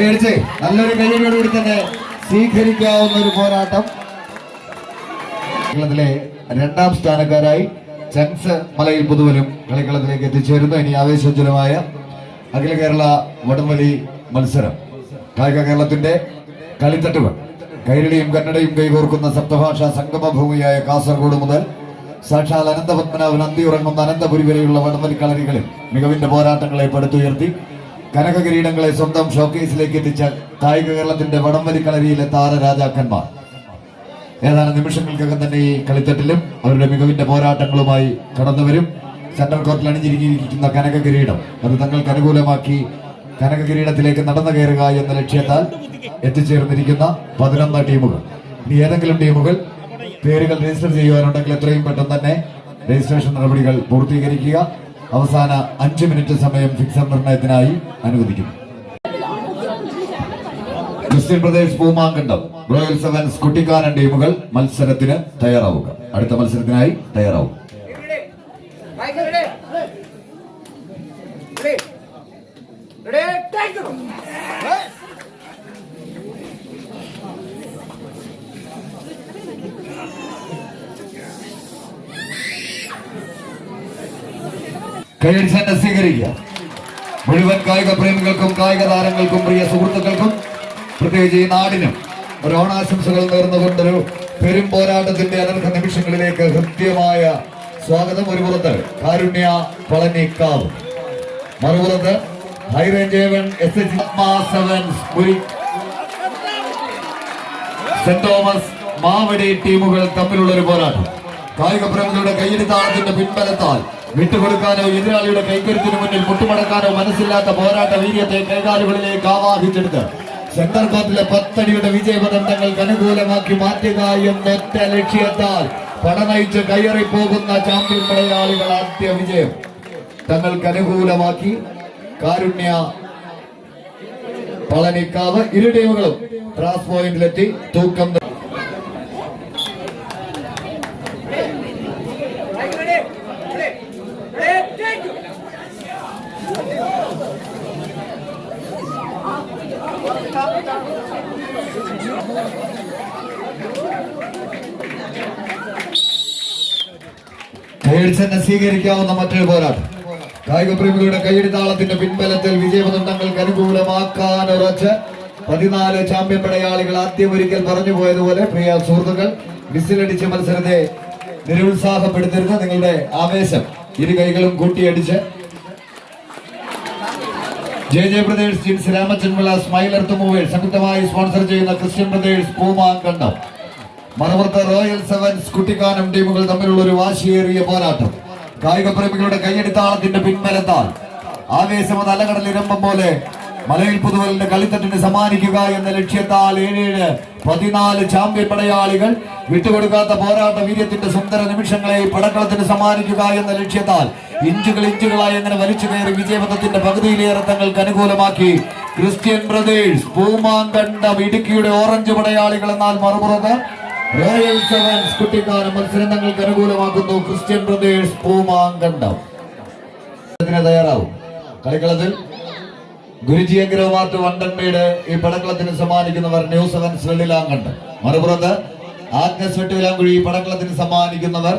കൈയടിച്ച് നല്ലൊരു കൈയടിയോടുകൂടി തന്നെ സ്വീകരിക്കാവുന്ന ഒരു പോരാട്ടം. കേരളത്തിലെ രണ്ടാം സ്ഥാനക്കാരായി ചൻസ് മലയിൽ പുതുവലും കളിക്കളത്തിലേക്ക് എത്തിച്ചേരുന്നു. ഇനി ആവേശോജ്വലമായ അഖില കേരള വടംവലി മത്സരം. കായിക കേരളത്തിന്റെ കളിത്തട്ടുകൾ. കൈരളിയും കന്നഡയും കൈകോർക്കുന്ന സപ്തഭാഷാ സംഗമഭൂമിയായ കാസർഗോഡ് മുതൽ സാക്ഷാൽ അനന്തപത്മനാഭൻ അന്തിയുറങ്ങുന്ന അനന്തപുരി വരെയുള്ള വടംവലി കളരികളിൽ മികവിന്റെ പോരാട്ടങ്ങളെ പടുത്തുയർത്തി കനക കിരീടങ്ങളെ സ്വന്തം ഷോക്കേസിലേക്ക് എത്തിച്ച കായിക കേരളത്തിന്റെ വടംവലി കളരിയിലെ താരരാജാക്കന്മാർ. ഏതാനും നിമിഷങ്ങൾക്കകം തന്നെ ഈ കളിത്തട്ടിലും അവരുടെ മികവിന്റെ പോരാട്ടങ്ങളുമായി കടന്നുവരും. സെൻട്രൽ കോർട്ടിൽ അണിഞ്ഞിരിക്കുന്ന കനക കിരീടം അത് തങ്ങൾക്ക് അനുകൂലമാക്കി കനക കിരീടത്തിലേക്ക് നടന്നു കയറുക എന്ന ലക്ഷ്യത്താൽ എത്തിച്ചേർന്നിരിക്കുന്ന പതിനൊന്ന് ടീമുകൾ. ഇനി ഏതെങ്കിലും ടീമുകൾ പേരുകൾ രജിസ്റ്റർ ചെയ്യുവാനുണ്ടെങ്കിൽ എത്രയും പെട്ടെന്ന് തന്നെ രജിസ്ട്രേഷൻ നടപടികൾ പൂർത്തീകരിക്കുക. അവസാന അഞ്ച് മിനിറ്റ് സമയം ഫിക്സർ നിർണയത്തിനായി അനുവദിക്കുന്നു ക്രിസ്ത്യൻ പ്രദേശ് പൂമാങ്കണ്ടം റോയൽ സെവൻസ് കുട്ടിക്കാനൻ ടീമുകൾ മത്സരത്തിന് തയ്യാറാവുക അടുത്ത മത്സരത്തിനായി തയ്യാറാവും Right, ready? Take it! കൈയടിച്ച് തന്നെ സ്വീകരിക്കുക. മുഴുവൻ കായിക പ്രേമികൾക്കും കായിക താരങ്ങൾക്കും പ്രിയ സുഹൃത്തുക്കൾക്കും പ്രത്യേകിച്ച് ഈ നാടിനും ഒരു ഓണാശംസകൾ നേർന്നുകൊണ്ടൊരു പെരും പോരാട്ടത്തിന്റെ അനർഹ നിമിഷങ്ങളിലേക്ക് ഹൃദ്യമായ സ്വാഗതം. ഒരു പുറത്ത് കാരുണ്യ പളനിക്കാവ്. മറുപുറത്ത് ഹൈറേഞ്ചേവൻ S H Saint Thomas Mavadi ടീമുകൾ തമ്മിലുള്ള ഒരു പോരാട്ടം. കായിക പ്രേമികളുടെ കയ്യടിത്താളത്തിന്റെ പിൻബലത്താൽ വിട്ടുകൊടുക്കാനോ എതിരാളിയുടെ കൈക്കരുത്തിന് മുന്നിൽ മുട്ടുമടക്കാനോ മനസ്സില്ലാത്ത പോരാട്ട വീര്യത്തെ കൈകാലുകളിലേക്ക് ആവാഹിച്ചെടുത്ത് സെന്റർ കോർട്ടിലെ പത്തടിയുടെ വിജയപദന്തങ്ങൾക്ക് അനുകൂലമാക്കി മാറ്റുക എന്നൊറ്റ ലക്ഷ്യത്താൽ പടനയിച്ച് കയറി പോകുന്ന ചാമ്പ്യൻ മലയാളികൾ ആദ്യ വിജയം. തങ്ങൾക്ക് അനുകൂലമാക്കി കാരുണ്യ പളനിക്കാവ് ഇരു ടീമുകളും ക്രാസ് പോയിന്റിലെത്തി തൂക്കം ത- Right, ready? Ready? Ready? Take it! തന്നെ സ്വീകരിക്കാവുന്ന മറ്റൊരു പോരാട്ടം. കായിക പ്രേമികളുടെ കൈയടിത്താളത്തിന്റെ പിൻബലത്തിൽ വിജയപദം തങ്ങൾക്ക് അനുകൂലമാക്കാൻ ഉറച്ച് പതിനാല് ചാമ്പ്യൻ പടയാളികൾ ആദ്യം ഒരിക്കൽ പറഞ്ഞു പോയതുപോലെ പ്രിയ സുഹൃത്തുക്കൾ വിസിലടിച്ച് മത്സരത്തെ നിരുത്സാഹപ്പെടുത്തരുത് നിങ്ങളുടെ ആവേശം. ഇരു കൈകളും കൂട്ടിയടിച്ച് J J brothers Jins Ramachandrapillai smile earth movers സംയുക്തമായി സ്പോൺസർ ചെയ്യുന്ന ക്രിസ്ത്യൻ ബ്രദേഴ്സ് പൂമാങ്കണ്ടം മറുപുറത്ത് റോയൽ സെവൻസ് കുട്ടിക്കാനം ടീമുകൾ തമ്മിലുള്ള ഒരു വാശിയേറിയ പോരാട്ടം. കായിക പ്രേമികളുടെ കയ്യടിത്താളത്തിന്റെ പിൻബലത്താൽ. ആവേശം ഇരമ്പം പോലെ മലയിൽ പുതുവലിന്റെ കളിത്തട്ടിന് സമ്മാനിക്കുക എന്ന ലക്ഷ്യത്താൽ ഏഴേഴ് പതിനാല് ചാമ്പ്യൻ പടയാളികൾ വിട്ടുകൊടുക്കാത്ത പോരാട്ട വീര്യത്തിന്റെ സുന്ദര നിമിഷങ്ങളെ പടക്കളത്തിന് സമ്മാനിക്കുക എന്ന ലക്ഷ്യത്താൽ ഇഞ്ചുകൾ ഇഞ്ചുകളായി അങ്ങനെ വലിച്ചു കയറി വിജയപഥത്തിന്റെ പകുതിയിലേറെ തങ്ങൾക്ക് അനുകൂലമാക്കി ക്രിസ്ത്യൻ ബ്രദേഴ്സ് പൂമാങ്കണ്ടം ഇടുക്കിയുടെ ഓറഞ്ച് പടയാളികൾ എന്നാൽ മറുപുറത്ത് റോയൽ സെവൻസ് കുട്ടിക്കാനം മത്സരം തങ്ങൾക്ക് അനുകൂലമാക്കുന്നു. Christian brothers Poomankandam തയ്യാറാവും. കളിക്കളത്തിൽ ഗുരുജി അഗ്രമാർട്ട് വണ്ടൻമേട് ഈ പടക്കളത്തിന് സമ്മാനിക്കുന്നവർ ന്യൂ സെവൻ വെള്ളിലാങ്കണ്ട്. മറുപുറത്ത് ആഗ്നസ് വെട്ടുവിലാങ്കുഴി ഈ പടക്കളത്തിന് സമ്മാനിക്കുന്നവർ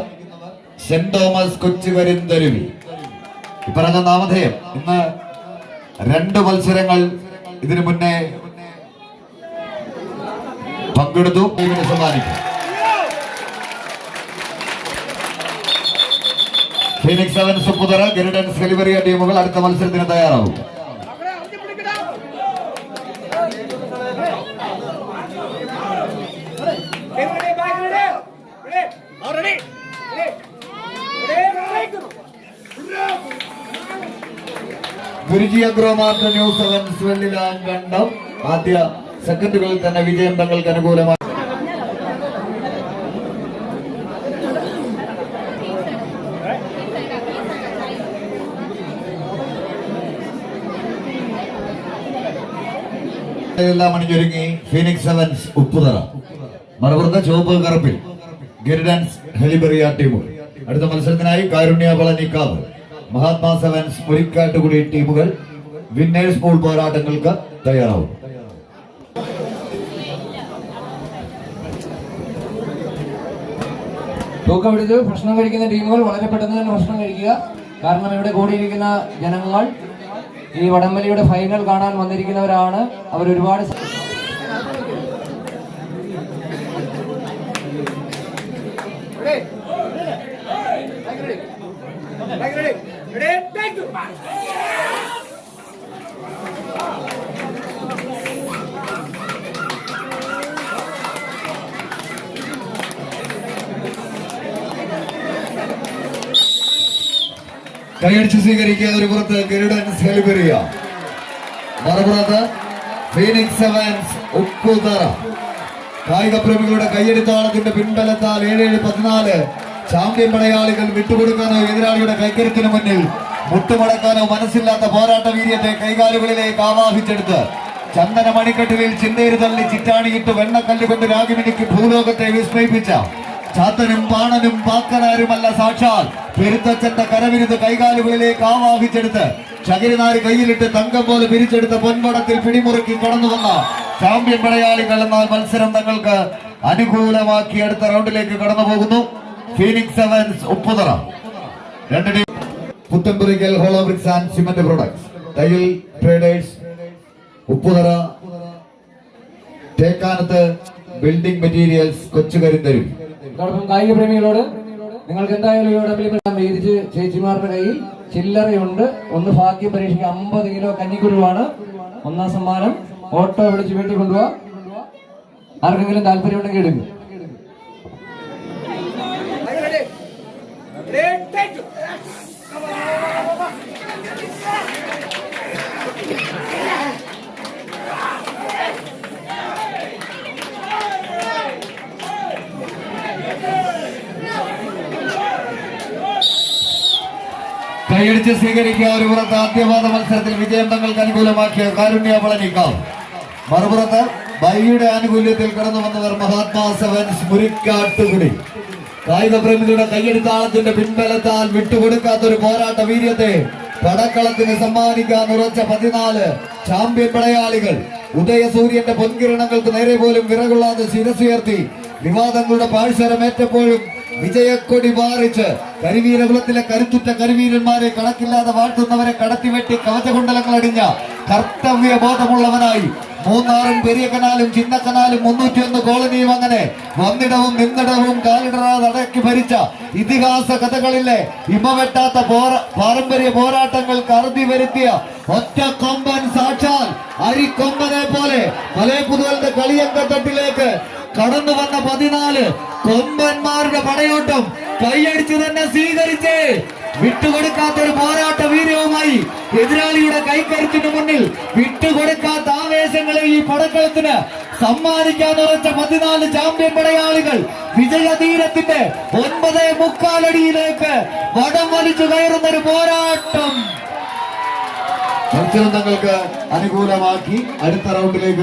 സെന്റ് തോമസ് കൊച്ചുകരിന്തരുവി പറഞ്ഞ നാമധേയം. ഇന്ന് രണ്ട് മത്സരങ്ങൾ ഇതിനു മുന്നേ പങ്കെടുത്തു. ടീമിനെ സമ്മാനിക്കും. ഫീനിക്സ് സെവൻസ് പുതറ ഗരിഡൻസ് ഡെലിവറി ടീമുകൾ അടുത്ത മത്സരത്തിന് തയ്യാറാവും Akra, ujung pick it up! Ready, ready, back, ready? Ready? Now ready? Ready? Ready? Take it! Guruji agromart new sevens കണ്ടം. ആദ്യ സെക്കൻഡുകളിൽ തന്നെ വിജയം തങ്ങൾക്ക് അനുകൂലമായി. ഫീനിക്സ് സെവൻസ് ചുവപ്പ് കറുപ്പിൽ ഗിരിഡൻസ് ഹെലിബറിയ ടീമുകൾ. അടുത്ത മത്സരത്തിനായി കാരുണ്യ പളനിക്കാവ്. മഹാത്മാ സെവൻസ് മുരിക്കാട്ടുകുടി ടീമുകൾ വിന്നേഴ്സ് പൂൾ പോരാട്ടങ്ങൾക്ക് തയ്യാറാവും തൂക്കമെടുത്ത് ഭക്ഷണം കഴിക്കുന്ന ടീമുകൾ വളരെ പെട്ടെന്ന് തന്നെ ഭക്ഷണം കഴിക്കുക കാരണം ഇവിടെ കൂടിയിരിക്കുന്ന ജനങ്ങൾ ഈ വടംവലിയുടെ ഫൈനൽ കാണാൻ വന്നിരിക്കുന്നവരാണ് അവർ ഒരുപാട് Ready? കൈയടിച്ച് സ്വീകരിക്കുക ഒരു പുറത്ത് ഗരുഡൻ സെലിബറിയ മറുപുറത്ത് ഫീനിക്സ് സെവൻസ് ഉപ്പുതറ. കായിക പ്രേമികളുടെ കയ്യടിത്താളത്തിന്റെ പിൻബലത്താൽ ഏഴ് ഏഴ് പതിനാല്. ചാമ്പ്യൻ പടയാളികൾ വിട്ടുകൊടുക്കാനോ എതിരാളിയുടെ കൈക്കരുത്തിന് മുന്നിൽ മുട്ടുമടക്കാനോ മനസ്സില്ലാത്ത പോരാട്ട വീര്യത്തെ കൈകാലുകളിലേക്ക് ആവാഹിച്ചെടുത്ത് ചന്ദന മണിക്കെട്ടിലിൽ ചിന്തേര് തള്ളി ചിറ്റാണിയിട്ട് വെണ്ണക്കല്ല് കൊണ്ട് രാഗിമിനിക്ക് ഭൂലോകത്തെ വിസ്മയിപ്പിച്ച ചാത്തനും പാണനും പാക്കനാരുമല്ല സാക്ഷാൽ പെരുത്തച്ഛന്റെ കരവിരുത് കൈകാലുകളിലേക്ക് ആവാഹിച്ചെടുത്ത് ചകിരിനാര് കയ്യിലിട്ട് തങ്കം പോലെ പിരിച്ചെടുത്ത പൊൻപടത്തിൽ പിടിമുറുക്കി കടന്നു വന്ന ചാമ്പ്യൻ പടയാളികൾ എന്നാൽ മത്സരം തങ്ങൾക്ക് അനുകൂലമാക്കി അടുത്ത റൗണ്ടിലേക്ക് കടന്നു പോകുന്നു ഫീനിക്സ് സെവൻസ് ഉപ്പുതറ രണ്ട് team. Puthenpurackal hollow bricks and cement products Thayyal traders Upputhara Thekkanath building materials കൊച്ചുകരിന്തരും അതോടൊപ്പം കായിക പ്രേമികളോട് നിങ്ങൾക്ക് എന്തായാലും ഈ വടംവലി വീതിച്ച് ചേച്ചിമാരുടെ കയ്യിൽ ചില്ലറയുണ്ട്. ഒന്ന് ഭാഗ്യം പരീക്ഷയ്ക്ക് അമ്പത് കിലോ കഞ്ഞിക്കുരുവാണ്. ഒന്നാം സമ്മാനം. ഓട്ടോ വിളിച്ച് വീട്ടിൽ കൊണ്ടുപോവാ ആർക്കെങ്കിലും താല്പര്യമുണ്ടെങ്കിൽ എടുക്കും Back ready. Ready? Take two. കൈയടിച്ച് സ്വീകരിക്കുക ഒരു പുറത്ത് ആദ്യപാദ മത്സരത്തിൽ വിജയം തങ്ങൾക്ക് അനുകൂലമാക്കിയ കാരുണ്യ പളനിക്കാം മറുപുറത്ത് ബൈയുടെ ആനുകൂല്യത്തിൽ കടന്നു വന്നവർ മഹാത്മാ സെവൻസ് മുരിക്കാട്ടുകുടി. കായിക പ്രേമികളുടെ കയ്യടിത്താളത്തിന്റെ പിൻബലത്താൽ വിട്ടുകൊടുക്കാത്ത ഒരു പോരാട്ട വീര്യത്തെ പടക്കളത്തിന് സമ്മാനിക്കാൻ ഉറച്ച പതിനാല് ചാമ്പ്യൻ പടയാളികൾ. ഉദയസൂര്യന്റെ പൊൻകിരണങ്ങൾക്ക് നേരെ പോലും വിറകൊള്ളാതെ ശിരസുയർത്തി വിവാദങ്ങളുടെ പാഴ്സരമേറ്റപ്പോഴും വിജയക്കൊടി മാറിച്ച് കരിവീരകുലത്തിലെ കരുത്തുറ്റ കരുവീരന്മാരെ കണക്കില്ലാതെ വാഴ്ത്തുന്നവരെ കടത്തിവെട്ടി കവചകുണ്ടലങ്ങൾ അടിഞ്ഞ കർത്തവ്യ ബോധമുള്ളവനായി മൂന്നാറും പെരിയ കനാലും ചിന്നക്കനാലും മുന്നൂറ്റി മുന്നൂറ്റിയൊന്ന് കോളനിയും അങ്ങനെ വന്നിടവും നിന്നിടവും കാലിടറാതെ അടക്കി ഭരിച്ച ഇതിഹാസ കഥകളിലെ ഇമവെട്ടാത്ത പോര പാരമ്പര്യ പോരാട്ടങ്ങൾക്ക് അറുതി വരുത്തിയ ഒറ്റ കൊമ്പൻ സാക്ഷാൽ അരിക്കൊമ്പനെ പോലെ മലേ പുതുവലിന്റെ കളിയങ്കത്തട്ടിലേക്ക് കടന്നു വന്ന പതിനാല്. കൊമ്പന്മാരുടെ പടയോട്ടം കൈയടിച്ചു തന്നെ സ്വീകരിച്ച് വിട്ടുകൊടുക്കാത്ത ഒരു പോരാട്ട വീര്യവുമായി എതിരാളിയുടെ കൈക്കരുത്തിന് മുന്നിൽ വിട്ടുകൊടുക്കാത്ത ആവേശങ്ങളെ ഈ പടക്കളത്തിന് സമ്മാനിക്കാൻ ഉറച്ച പതിനാല് ചാമ്പ്യൻ പടയാളികൾ വിജയതീരത്തിന്റെ ഒൻപത് മുക്കാലടിയിലേക്ക് വടം വലിച്ചു കയറുന്ന ഒരു പോരാട്ടം. മത്സരം തങ്ങൾക്ക് അനുകൂലമാക്കി അടുത്ത റൗണ്ടിലേക്ക്